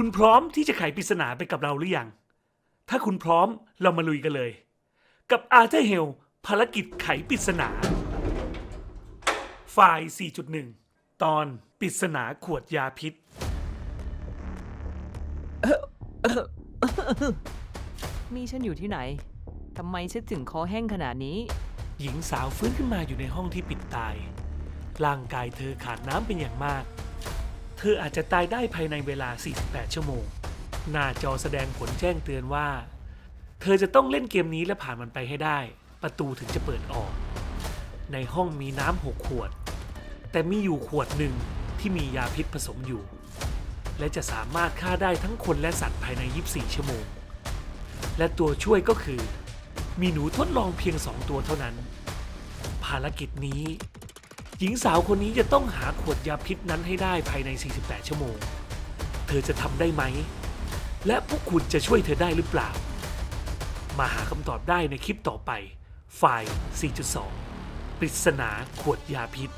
คุณพร้อมที่จะไขปริศนาไปกับเราหรือยัง ถ้าคุณพร้อมเรามาลุยกันเลย กับอาร์เธอร์เฮลภารกิจไขปริศนา ฝ่าย 4.1 ตอนปริศนาขวดยาพิษ นี่ฉันอยู่ที่ไหน ทำไมฉันถึงคอแห้งขนาดนี้ หญิงสาวฟื้นขึ้นมาอยู่ในห้องที่ปิดตาย ร่างกายเธอขาดน้ำเป็นอย่างมาก เธออาจจะตายได้ภายในเวลา 48 ชั่วโมง หน้าจอแสดงผลแจ้งเตือนว่า เธอจะต้องเล่นเกมนี้และผ่านมันไปให้ได้ ประตูถึงจะเปิดออก ในห้องมีน้ำหกขวด แต่มีอยู่ขวดหนึ่งที่มียาพิษผสมอยู่ และจะสามารถฆ่าได้ทั้งคนและสัตว์ภายใน 24 ชั่วโมง และตัวช่วยก็คือ มีหนูทดลองเพียงสองตัวเท่านั้น ภารกิจนี้ หญิงสาวคนนี้จะต้องหาขวดยาพิษนั้นให้ได้ภายใน 48 ชั่วโมง เธอจะทำได้ไหม และพวกคุณจะช่วยเธอได้หรือเปล่า มาหาคำตอบได้ในคลิปต่อไป ไฟล์ 4.2 ปริศนาขวดยาพิษ